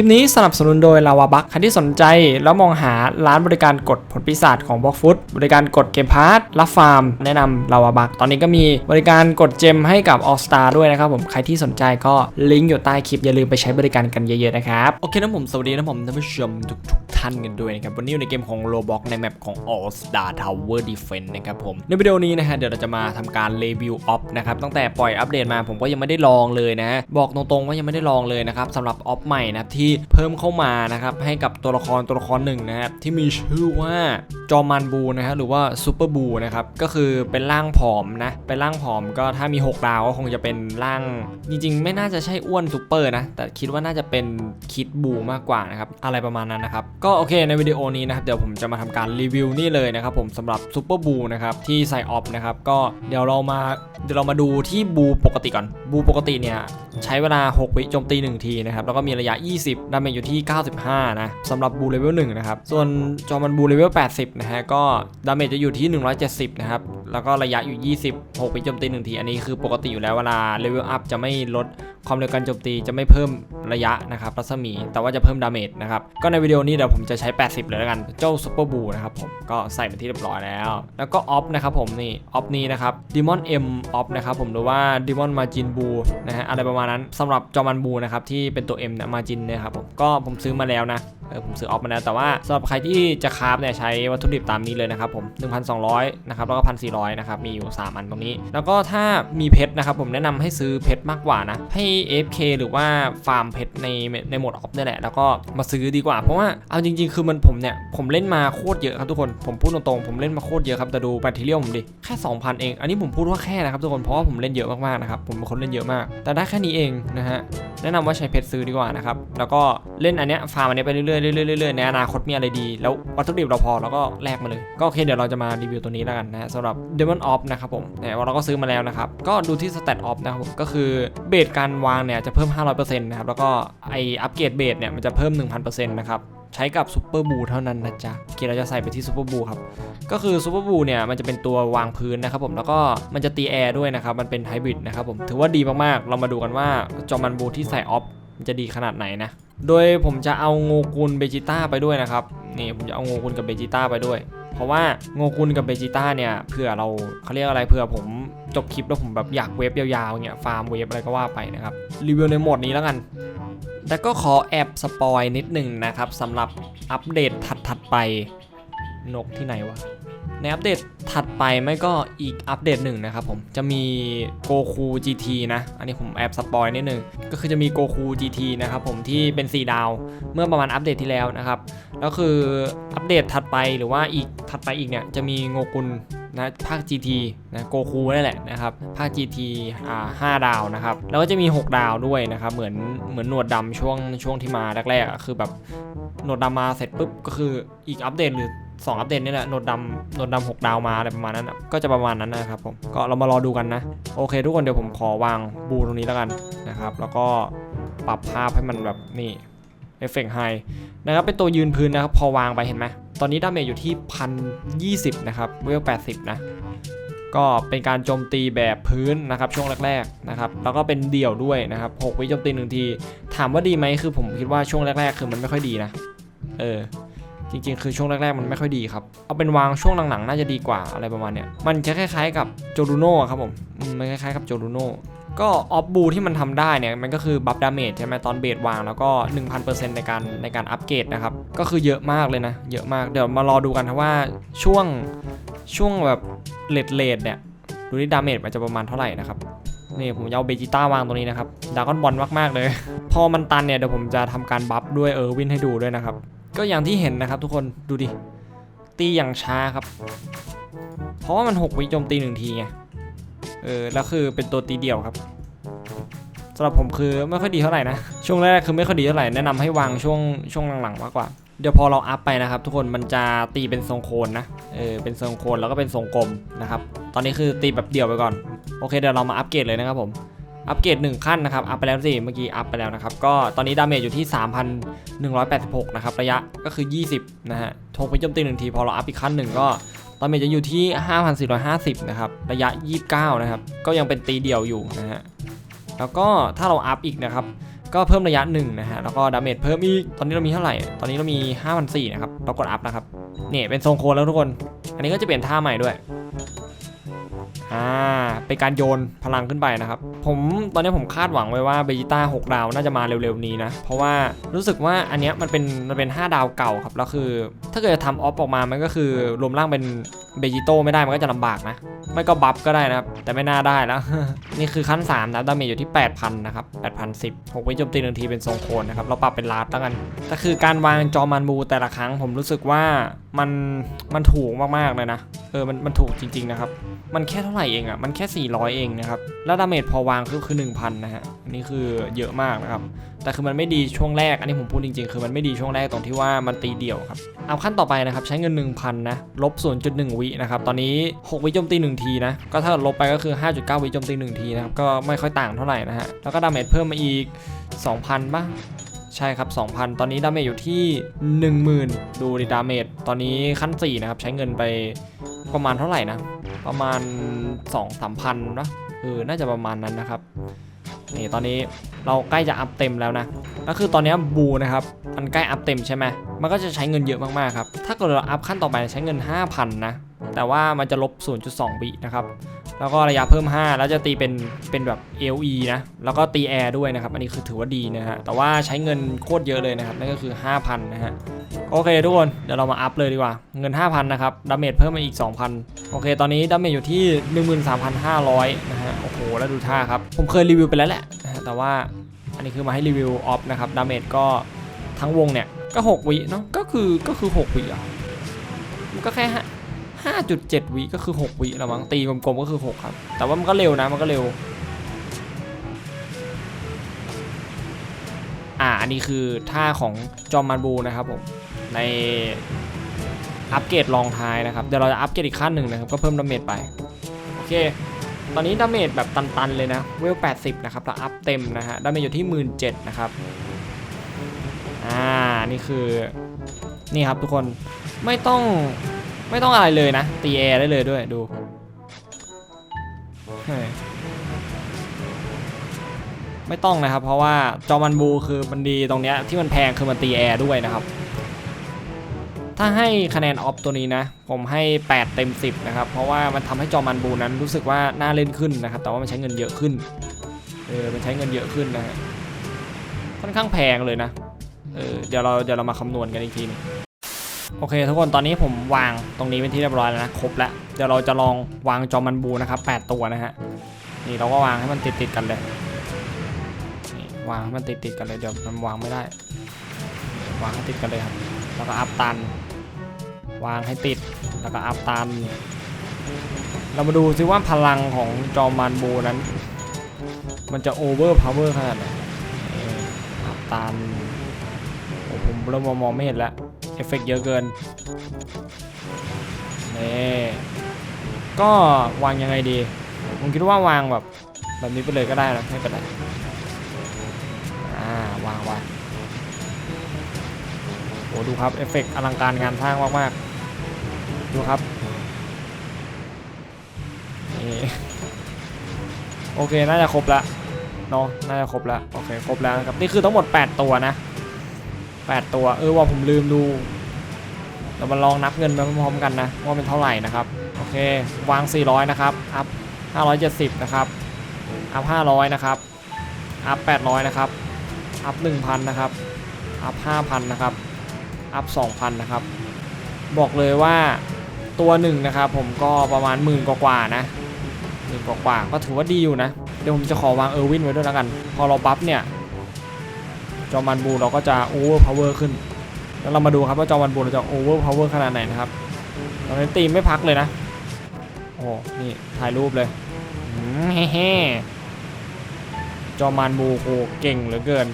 ลิปนี้สนับสนุนโดยลาวาบักใครที่สนใจแล้วมองหาร้านบริการกดผลปีศาจของบล็อกฟุตบริการกดเกมพาร์ทรับฟาร์ม แนะนำลาวาบักตอนนี้ก็มีบริการกดเจมให้กับ All Star ด้วยนะครับผมใครที่สนใจก็ลิงก์อยู่ใต้คลิปอย่าลืมไปใช้บริการกันเยอะๆนะครับโอเคนะผมสวัสดีนะผมท่านผู้ชมทุกๆท่านกันด้วยนะครับวันนี้อยู่ในเกมของ Roblox ในแมปของ All Star Tower Defense นะครับผมในวิดีโอนี้นะฮะเดี๋ยวเราจะมาทำการรีวิวออฟนะครับตั้งแต่ปล่อยอัปเดตมาผมก็ยังไม่ได้ลองเลยนะฮะบอกตรงๆว่ายังไม่ได้ลองเลยนะครับสำหรับออฟใหม่นะครับที่เพิ่มเข้ามานะครับให้กับตัวละครตัวละครหนึ่งนะครับที่มีชื่อว่าจอมันบูนะฮะหรือว่าซูเปอร์บูนะครับก็คือเป็นร่างผอมนะเป็นร่างผอมก็ถ้ามี 6 ดาวก็คงจะเป็นร่างจริงๆ ไม่น่าจะใช่อ้วนซูเปอร์นะแต่คิดว่าน่าจะเป็นคิดบูมากกว่านะครับอะไรประมาณนั้นนะครับก็โอเคในวิดีโอนี้นะครับเดี๋ยวผมจะมาทำการรีวิวนี่เลยนะครับผมสำหรับซูเปอร์บูนะครับที่ใส่ออฟนะครับก็เดี๋ยวเรามาเดี๋ยวเรามาดูที่บูปกติก่อนบูปกติเนี่ยใช้เวลา 6 วิโจมตี 1 ทีนะครับแล้วก็มีระยะ 20ดาเมจอยู่ที่ 95 นะสำหรับบูเลเวล1นะครับ ส่วนจอมันบูเลเวล 80 นะฮะ ก็ดาเมจจะอยู่ที่ 170 นะครับ แล้วก็ระยะอยู่ 20 6วิโจมตี 1 ที อันนี้คือปกติอยู่แล้วเวลาเลเวลอัพจะไม่ลดความเร็วการโจมตีจะไม่เพิ่มระยะนะครับรัศมี แต่ว่าจะเพิ่มดาเมจนะครับ ก็ในวิดีโอนี้เดี๋ยวผมจะใช้ 80 เลยแล้วกัน เจ้าซูเปอร์บูนะครับผม ก็ใส่เป็นที่เรียบร้อยแล้ว แล้วก็ออฟนะครับผมนี่ ออฟนี้นะครับดิมอนเอ็มออฟนะครับผมหรือว่าดิมอนมาจินบูนะฮะอะไรประมาณนั้นสำหรับจอมันบูนะครับที่เป็นตัว M เนี่ยมาจินเครับผมก็ผมซื้อมาแล้วนะ เออผมซื้อออฟมาแล้วแต่ว่าสำหรับใครที่จะคราฟเนี่ยใช้วัตถุดิบตามนี้เลยนะครับผม 1,200 นะครับ แล้วก็ 1,400 นะครับ มีอยู่ 3 อันตรงนี้ แล้วก็ถ้ามีเพชรนะครับ ผมแนะนำให้ซื้อเพชรมากกว่านะ ให้ FK หรือว่าฟาร์มเพชรในในโหมดออฟนี่แหละ แล้วก็มาซื้อดีกว่า เพราะว่าเอาจริง ๆ คือมันผมเนี่ย ผมเล่นมาโคตรเยอะครับทุกคน ผมพูดตรงๆ ผมเล่นมาโคตรเยอะครับ แต่ดูแบตเทอรี่ผมดิ แค่ 2,000 เอง อันนี้ผมพูดว่าแค่นะครับทุกคน เพราะว่าผมเล่นเยอะมากๆ นะครับ ผมเป็นคนเล่นเยอะมาก แต่ได้แค่นี้เองนะฮะ แนะนำว่าใช้เพชรซื้อดีกว่านะครับ แล้วก็เล่นอันเนี้ยฟาร์มอันเนี้ยไปเรื่อยๆเรื่อยๆเรื่อยๆในอนาคตมีอะไรดี แล้ววัตถุดิบเราพอแล้วก็แลกมาเลย ก็โอเคเดี๋ยวเราจะมารีวิวตัวนี้แล้วกันนะสำหรับ Demon Off นะครับผมเนี่ยเราก็ซื้อมาแล้วนะครับ ก็ดูที่ Stat Off นะครับผมก็คือเบสการวางเนี่ยจะเพิ่ม 500%นะครับแล้วก็ไออัปเกรดเบสเนี่ยมันจะเพิ่ม 1,000%นะครับใช้กับซูเปอร์บูเท่านั้นนะจ๊ะโอเคเราจะใส่ไปที่ซูเปอร์บูครับ ก็คือซูเปอร์บูเนี่ยมันจะเป็นตัววางพื้นนะครับผมแล้วก็มันจะตีแอร์ด้วยนะครับ มันเป็นไฮบริดนะครับผมถือว่าดีมากๆ เรามาดูกันว่าจอมันบูที่ใส่ออฟจะดีขนาดไหนนะ โดยผมจะเอาโงกุลเบจิต้าไปด้วยนะครับนี่ผมจะเอาโงกุลกับเบจิต้าไปด้วย เพราะว่าโงกุลกับเบจิต้าเนี่ยเผื่อเราเขาเรียกอะไรเผื่อผมจบคลิปแล้วผมแบบอยากเวฟยาวๆเนี่ยฟาร์มเวฟอะไรก็ว่าไปนะครับรีวิวในโหมดนี้แล้วกัน แต่ก็ขอแอบสปอยนิดหนึ่งนะครับสำหรับอัปเดตถัดๆไปนกที่ไหนวะ ในอัปเดตถัดไปไม่ก็อีกอัปเดตหนึ่งนะครับผมจะมีโกคู GT นะ อันนี้ผมแอบสปอยนิดนึงก็คือจะมีโกคู GT นะครับผมที่เป็น 4 ดาว เมื่อประมาณอัปเดตที่แล้วนะครับแล้วคืออัปเดตถัดไปหรือว่าอีกถัดไปอีกเนี่ยจะมีโงกุลนะภาค GT นะโกคูนั่นแหละนะครับภาค GT อ่า5ดาวนะครับแล้วก็จะมี 6 ดาวด้วยนะครับเหมือนเหมือนหนวดดำช่วงช่วงที่มาแรกๆคือแบบหนวดดำมาเสร็จปุ๊บก็คืออีกอัปเดตหรือ 2อัปเดตนี่แหละโนดดำโนดดำหกดาวมาอะไรประมาณนั้นก็จะประมาณนั้นนะครับผมก็เรามารอดูกันนะ โอเค ทุกคนเดี๋ยวผมขอวางบูตรงนี้แล้วกันนะครับแล้วก็ปรับภาพให้มันแบบนี่เอฟเฟกต์ไฮนะครับเป็นตัวยืนพื้นนะครับพอวางไปเห็นไหมตอนนี้ดาเมจอยู่ที่พันยี่สิบนะครับเวลแปดสิบนะก็เป็นการโจมตีแบบพื้นนะครับช่วงแรกๆนะครับแล้วก็เป็นเดี่ยวด้วยนะครับหกวิโจมตีหนึ่งที ถามว่าดีไหมคือผมคิดว่าช่วงแรก ๆ คือมันไม่ค่อยดีนะเออ จริงๆ คือช่วงแรกๆ มันไม่ค่อยดีครับ เอาเป็นวางช่วงหลังๆ น่าจะดีกว่าอะไรประมาณเนี้ย มันจะคล้ายๆกับโจลูโน่ครับผม มันคล้ายๆกับโจลูโน่ ก็ออฟบูที่มันทำได้เนี่ย มันก็คือบัฟดาเมจใช่ไหมตอนเบสวางแล้วก็ 1,000%ในการในการอัปเกรดนะครับ ก็คือเยอะมากเลยนะ เยอะมาก เดี๋ยวมารอดูกันนะว่าช่วงช่วงแบบเลดเลดเนี่ย ดูที่ดาเมจมันจะประมาณเท่าไหร่นะครับนี่ผมเอาเบจิต้าวางตรงนี้นะครับดากอนบอลมากๆเลย พอมันตันเนี่ยเดี๋ยวผมจะทำการบัฟด้วยเออร์วินให้ดูด้วยนะครับ ก็อย่างที่เห็นนะครับทุกคนดูดิ ตีอย่างช้าครับ เพราะว่ามัน 6 วิโจมตีหนึ่งทีไง เออ แล้วคือเป็นตัวตีเดี่ยวครับสำหรับผมคือไม่ค่อยดีเท่าไหร่นะ ช่วงแรกคือไม่ค่อยดีเท่าไหร่แนะนำให้วางช่วงช่วงหลังๆมากกว่า เดี๋ยวพอเราอัพไปนะครับ ทุกคนมันจะตีเป็นทรงโคนนะ เออ เป็นทรงโคนแล้วก็เป็นทรงกลมนะครับ ตอนนี้คือตีแบบเดี่ยวไปก่อน โอเคเดี๋ยวเรามาอัปเกรดเลยนะครับผม อัปเกรด1ขั้นนะครับ อัพไปแล้วสิ เมื่อกี้อัพไปแล้วนะครับ ก็ตอนนี้ดาเมจอยู่ที่ 3,186 นะครับ ระยะก็คือ 20 นะฮะโทงไปโจมตีหนึ่งที พอเราอัพอีกขั้นหนึ่งก็ดาเมจจะอยู่ที่ 5,450 นะครับ ระยะ 29 นะครับ ก็ยังเป็นตีเดี่ยวอยู่นะฮะ แล้วก็ถ้าเราอัพอีกนะครับ ก็เพิ่มระยะหนึ่งนะฮะ แล้วก็ดาเมจเพิ่มอีก ตอนนี้เรามีเท่าไหร่ ตอนนี้เรามี5 0 0นะครับ เรากดอัพนะครับ เนี่ยเป็นทรงโคนแล้วทุกคน อันนี้ก็จะเปลี่ยนท่าใหม่ด้วย อ่า เป็นการโยนพลังขึ้นไปนะครับ ผมตอนนี้ผมคาดหวังไว้ว่าเบจิต้า6ดาวน่าจะมาเร็วๆนี้นะ เพราะว่ารู้สึกว่าอันเนี้ยมันเป็นมันเป็น 5 ดาวเก่าครับ แล้วคือ ถ้าเกิดจะทำออฟออกมามันก็คือรวมร่างเป็นเบจิโต้ไม่ได้มันก็จะลำบากนะ ไม่ก็บัฟก็ได้นะครับ แต่ไม่น่าได้แล้ว นี่คือขั้น 3 นะดาเมจอยู่ที่ 8,000 นะครับ 8,010 6วิโจมตีหนึ่งทีเป็นทรงโคนนะครับ เราปรับเป็นลาดแล้วกันแต่คือการวางจอมันบูแต่ละครั้งผมรู้สึกว่ามันมันถูกมากๆเลยนะ เออมันมันถูกจริงๆนะครับ มันแค่เท่าไหร่เองอะ่ะมันแค่ 400 เองนะครับแล้วดาเมจพอวางคือคือ1,000นะฮะอันนี้คือเยอะมากนะครับ แต่คือมันไม่ดีช่วงแรก อันนี้ผมพูดจริงๆ คือมันไม่ดีช่วงแรกตรงที่ว่ามันตีเดี่ยวครับ เอาขั้นต่อไปนะครับ ใช้เงิน 1,000 นะ ลบ 0.1 วินะครับ ตอนนี้ 6 วิโจมตี 1 ทีนะ ก็ถ้าลบไปก็คือ 5.9 วิโจมตี 1 ทีนะครับ ก็ไม่ค่อยต่างเท่าไหร่นะฮะ แล้วก็ดาเมจเพิ่มมาอีก 2,000ป่ะใช่ครับ 2,000 ตอนนี้ดาเมจอยู่ที่ 10,000 ดูดิดาเมจ ตอนนี้ขั้น 4 นะครับ ใช้เงินไปประมาณเท่าไหร่นะ ประมาณ 2 3พันนะ เออน่าจะประมาณนั้นนะครับนี่ตอนนี้เราใกล้จะอัพเต็มแล้วนะก็คือตอนนี้บูนะครับมันใกล้อัพเต็มใช่ไหมมันก็จะใช้เงินเยอะมากๆครับถ้าเกิดเราอัพขั้นต่อไปใช้เงิน 5,000 นะแต่ว่ามันจะลบ 0.2บินะครับ แล้วก็ระยะเพิ่ม 5 แล้วจะตีเป็น เป็นแบบ LE นะ แล้วก็ตีแอร์ด้วยนะครับ อันนี้คือถือว่าดีนะฮะ แต่ว่าใช้เงินโคตรเยอะเลยนะครับ นั่นก็คือ 5,000 นะฮะ โอเคทุกคน เดี๋ยวเรามาอัพเลยดีกว่า เงิน 5,000 นะครับ ดาเมจเพิ่มมาอีก 2,000 โอเค ตอนนี้ดาเมจอยู่ที่ 13,500นะฮะโอ แล้วดูท่าครับ ผมเคยรีวิวไปแล้วแหละนะฮะแต่ว่าอันนี้คือมาให้รีวิวออฟนะครับ ดาเมจก็ทั้งวงเนี่ย ก็ 6 วิเนาะ ก็คือก็คือ 6 วิอะมันก็แค่ห้า5.7วิก็คือ 6 วิละมั้งตีกลมๆก็คือ 6 ครับ แต่ว่ามันก็เร็วนะ มันก็เร็ว อ่า อันนี้คือท่าของจอมมันบูนะครับผม ในอัปเกรดลองท้ายนะครับ เดี๋ยวเราจะอัปเกรดอีกขั้นหนึ่งนะครับ ก็เพิ่มดาเมจไป โอเค ตอนนี้ดาเมจแบบตันๆเลยนะ เวล 80 นะครับเราอัพเต็มนะฮะ ดาเมจอยู่ที่ 17,000นะครับ อ่า นี่คือ นี่ครับทุกคน ไม่ต้อง ไม่ต้องอะไรเลยนะ ตีแอร์ได้เลยด้วย ดูไม่ต้องนะครับ เพราะว่าจอมันบูคือมันดีตรงเนี้ยที่มันแพงคือมันตีแอร์ด้วยนะครับ ถ้าให้คะแนนออฟตัวนี้นะ ผมให้ 8 เต็ม 10 นะครับ เพราะว่ามันทำให้จอมันบูนั้นรู้สึกว่าน่าเล่นขึ้นนะครับ แต่ว่ามันใช้เงินเยอะขึ้น เออ มันใช้เงินเยอะขึ้นนะฮะ ค่อนข้างแพงเลยนะ เออ เดี๋ยวเราเดี๋ยวเรามาคำนวณกันอีกทีหนึงโอเคทุกคนตอนนี้ผมวางตรงนี้เป็นที่เรียบร้อยแล้วนะครบแล้วเดี๋ยวเราจะลองวางจอมันบูนะครับ8ตัวนะฮะนี่เราก็วางให้มันติดติดกันเลยนี่วางให้มันติดติดกันเลยเดี๋ยวมันวางไม่ได้ วางให้ติดกันเลยครับแล้วก็อัพตัน วางให้ติดแล้วก็อัพตันเรามาดูซิว่าพลังของจอมันบูนั้น มันจะโอเวอร์พาวเวอร์ขนาดไหนอัพตันโอ้ผมเริ่มมองไม่เห็นแล้วเอฟเฟกต์เยอะเกินนี่ก็วางยังไงดี ผมคิดว่าวางแบบแบบนี้ไปเลยก็ได้นะไม่เป็นไรอ่าวางไว้โอ้ดูครับเอฟเฟกต์อลังการงานสร้างมากๆ ดูครับโอเค น่าจะครบละเนาะน่าจะครบละโอเค ครบแล้วนะครับ นี่คือทั้งหมด 8 ตัวนะ 8 ตัว เออว่าผมลืมดูเรามาลองนับเงินไปพร้อมๆกันนะ ว่าเป็นเท่าไหร่นะครับ โอเค วาง 400 นะครับ อัพ 570 นะครับ อัพ 500 นะครับ อัพ 800 นะครับ อัพ 1,000 นะครับ อัพ 5,000 นะครับ อัพ 2,000 นะครับ บอกเลยว่า ตัวหนึ่งนะครับผมก็ประมาณหมื่นกว่าๆนะหมื่นกว่าๆก็ถือว่าดีอยู่นะ เดี๋ยวผมจะขอวางเออร์วินไว้ด้วยแล้วกัน พอเราบัฟเนี่ยจอมันบูเราก็จะโอเวอร์พาวเวอร์ขึ้น แล้วเรามาดูครับว่าจอมันบูเราจะโอเวอร์พาวเวอร์ขนาดไหนนะครับตอนนี้ตีไม่พักเลยนะ โอ้โหนี่ถ่ายรูปเลยเฮ้จอมันบูโหเก่งเหลือเกิน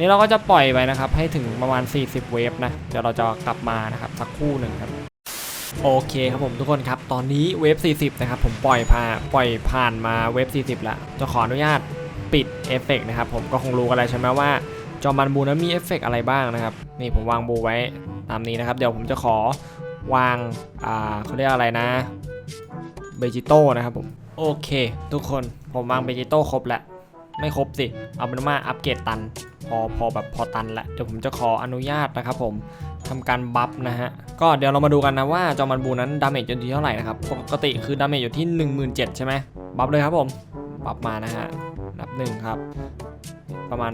นี่เราก็จะปล่อยไปนะครับ ให้ถึงประมาณ 40 เวฟนะ เดี๋ยวเราจะกลับมานะครับสักคู่หนึ่งครับ โอเคครับผมทุกคนครับ ตอนนี้เวฟ 40 นะครับ ผมปล่อยผ่านปล่อยผ่านมาเวฟ 40แล้วจะขออนุญาตปิดเอฟเฟกต์นะครับผมก็คงรู้กันแล้วใช่ไหมว่าจอมันบูนั้นมีเอฟเฟกต์อะไรบ้างนะครับ นี่ผมวางบูไว้ตามนี้นะครับ เดี๋ยวผมจะขอวางอ่าเขาเรียกอะไรนะเบจิโต้นะครับผมโอเค ทุกคนผมวางเบจิโต้ครบแล้ว ไม่ครบสิ เอาเป็นว่าอัปเกรดตัน พอพอแบบพอตันละเดี๋ยวผมจะขออนุญาตนะครับผมทำการบัฟนะฮะ ก็เดี๋ยวเรามาดูกันนะว่าจอมันบูนั้นดาเมจอยู่ที่เท่าไหร่นะครับ ปกติคือดาเมจอยู่ที่ 17,000ใช่ไหมบัฟเลยครับผมบัฟมานะฮะนับหนึ่งครับ ประมาณ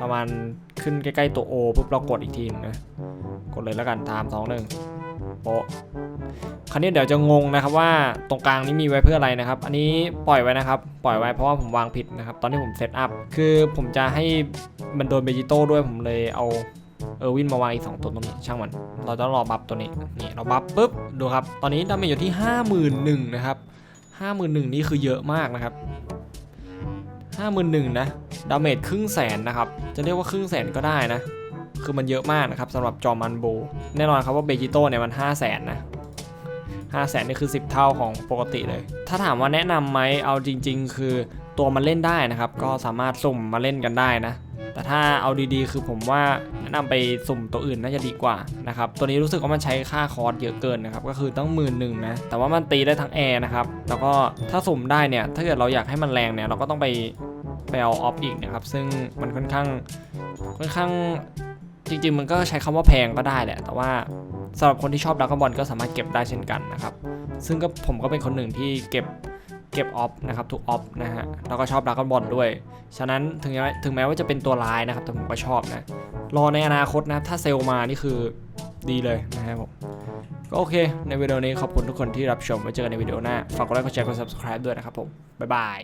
ประมาณขึ้นใกล้ๆตัว O ปุ๊บเรากดอีกทีนะกดเลยแล้วกันตามสองหนึ่งโปะาวนี้เดี๋ยวจะงงนะครับว่าตรงกลางนี้มีไว้เพื่ออะไรนะครับ อันนี้ปล่อยไว้นะครับ ปล่อยไว้เพราะว่าผมวางผิดนะครับ ตอนที่ผมเซตอัพ คือผมจะให้มันโดนเบจิโต้ด้วยผมเลยเอาเออร์วินมาวางอีกสองตัวตรงนี้ช่างมัน เราจะรอบัฟตัวนี้ นี่เราบัฟปุ๊บดูครับ ตอนนี้ดาเมจอยู่ที่ 51,000นะครับ51,000นี่คือเยอะมากนะครับ51,000นะดาเมจครึ่งแสนนะครับ จะเรียกว่าครึ่งแสนก็ได้นะ คือมันเยอะมากนะครับสำหรับจอมันโบ แน่นอนครับว่าเบจิโต้เนี่ยมัน 5 0 0แสนนะ 5 0 0แสนนี่คือ 10 เท่าของปกติเลย ถ้าถามว่าแนะนำไหมเอาจริง ๆ คือตัวมันเล่นได้นะครับ ก็สามารถสุ่มมาเล่นกันได้นะ แต่ถ้าเอาดีๆ คือผมว่าแนะนำไปสุ่มตัวอื่นน่าจะดีกว่านะครับ ตัวนี้รู้สึกว่ามันใช้ค่าคอร์สเยอะเกินนะครับ ก็คือต้องหมื่นหนึ่งนะ แต่ว่ามันตีได้ทั้งแอร์นะครับ แล้วก็ถ้าสุ่มได้เนี่ย ถ้าเกิดเราอยากให้มันแรงเนี่ยเราก็ต้องไปไปเอาออฟอีกนะครับ ซึ่งมันค่อนข้างค่อนข้างจริงๆ มันก็ใช้คำว่าแพงก็ได้แหละ แต่ว่า สำหรับคนที่ชอบดราก้อนบอลก็สามารถเก็บได้เช่นกันนะครับ ซึ่งก็ผมก็เป็นคนหนึ่งที่เก็บเก็บออฟนะครับทุกออฟนะฮะแล้วก็ชอบดราก้อนบอลด้วย ฉะนั้นถึงแม้ถึงแม้ว่าจะเป็นตัวลายนะครับ แต่ผมก็ชอบนะ รอในอนาคตนะถ้าเซลล์มานี่คือดีเลยนะครับผมก็โอเค ในวิดีโอนี้ขอบคุณทุกคนที่รับชมไว้เจอกันในวิดีโอหน้า ฝากกดไลค์กดแชร์กด subscribe ด้วยนะครับผม บ๊ายบาย